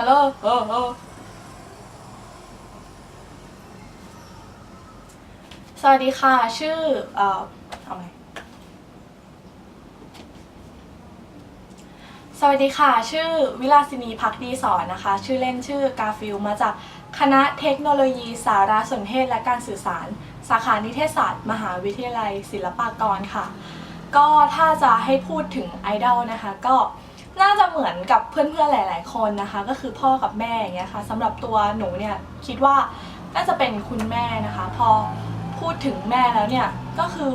ฮัลโหลเออเออสวัสดีค่ะ ชื่อ เอ่อเอาไหมสวัสดีค่ะ ชื่อวิลาสินีพักดีสอนนะคะ ชื่อเล่นชื่อกาฟิลมาจากคณะเทคโนโลยีสารสนเทศและการสื่อสาร สาขานิเทศศาสตร์ มหาวิทยาลัยศิลปากรค่ะ ก็ถ้าจะให้พูดถึงไอดอลนะคะ ก็ เหมือนกับเพื่อนๆหลาย ๆ คนนะคะ ก็คือพ่อกับแม่อย่างเงี้ยค่ะสำหรับตัวหนูเนี่ยคิดว่าน่าจะเป็นคุณแม่นะคะ พอพูดถึงแม่แล้วเนี่ยก็คือ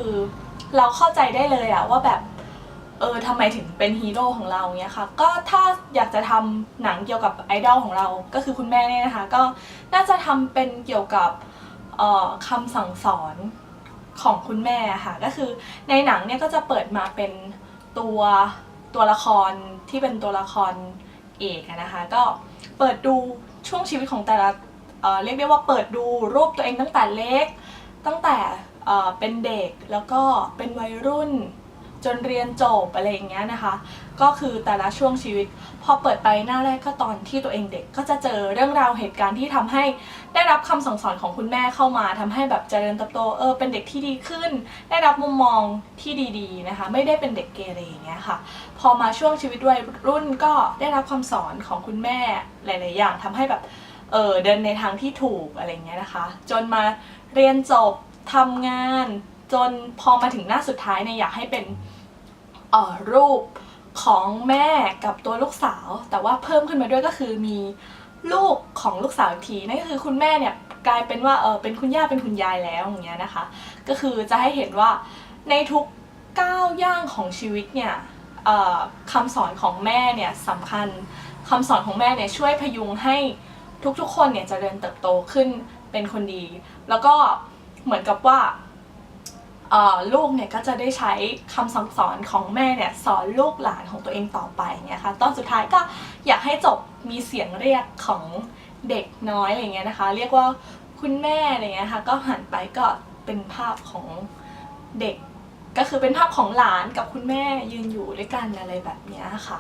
เราเข้าใจได้เลยอะว่าแบบเออทำไมถึงเป็นฮีโร่ของเราเงี้ยค่ะ ก็ถ้าอยากจะทำหนังเกี่ยวกับไอดอลของเรา ก็คือคุณแม่เนี่ยนะคะ ก็น่าจะทำเป็นเกี่ยวกับออคำสั่งสอนของคุณแม่ค่ะ ก็คือในหนังเนี่ยก็จะเปิดมาเป็นตัว ตัวละครที่เป็นตัวละครเอกนะคะ ก็เปิดดูช่วงชีวิตของแต่ละเเรียกได้ว่าเปิดดูรูปตัวเองตั้งแต่เล็ก ตั้งแต่เเป็นเด็กแล้วก็เป็นวัยรุ่น จนเรียนจบอะไรอย่างเงี้ยนะคะ ก็คือแต่ละช่วงชีวิต พอเปิดไปหน้าแรกก็ตอนที่ตัวเองเด็กก็จะเจอเรื่องราวเหตุการณ์ที่ทำให้ได้รับคำสั่งสอนของคุณแม่เข้ามาทำให้แบบเจริญเติบโตเออเป็นเด็กที่ดีขึ้น ได้รับมุมมองที่ดีๆนะคะ ไม่ได้เป็นเด็กเกเรอย่างเงี้ยค่ะ พอมาช่วงชีวิตวัยรุ่นก็ได้รับคำสอนของคุณแม่หลาย ๆ อย่างทำให้แบบเออเดินในทางที่ถูกอะไรเงี้ยนะคะ จนมาเรียนจบทำงาน จนพอมาถึงหน้าสุดท้ายเนี่ยอยากให้เป็นเอ่อรูปของแม่กับตัวลูกสาว แต่ว่าเพิ่มขึ้นมาด้วยก็คือมีลูกของลูกสาวอีกทีนั่นก็คือคุณแม่เนี่ยกลายเป็นว่าเออเป็นคุณย่าเป็นคุณยายแล้วอย่างเงี้ยนะคะ ก็คือจะให้เห็นว่าในทุกก้าวย่างของชีวิตเนี่ยคำสอนของแม่เนี่ยสำคัญคำสอนของแม่เนี่ยช่วยพยุงให้ทุกๆคนเนี่ยเจริญเติบโตขึ้นเป็นคนดี แล้วก็เหมือนกับว่า ลูกเนี่ยก็จะได้ใช้คำสั่งสอนของแม่เนี่ยสอนลูกหลานของตัวเองต่อไปเนี่ยค่ะตอนสุดท้ายก็อยากให้จบมีเสียงเรียกของเด็กน้อยอะไรเงี้ยนะคะ เรียกว่าคุณแม่อะไรเงี้ยค่ะก็หันไปก็เป็นภาพของเด็ก ก็คือเป็นภาพของหลานกับคุณแม่ยืนอยู่ด้วยกันอะไรแบบนี้ค่ะ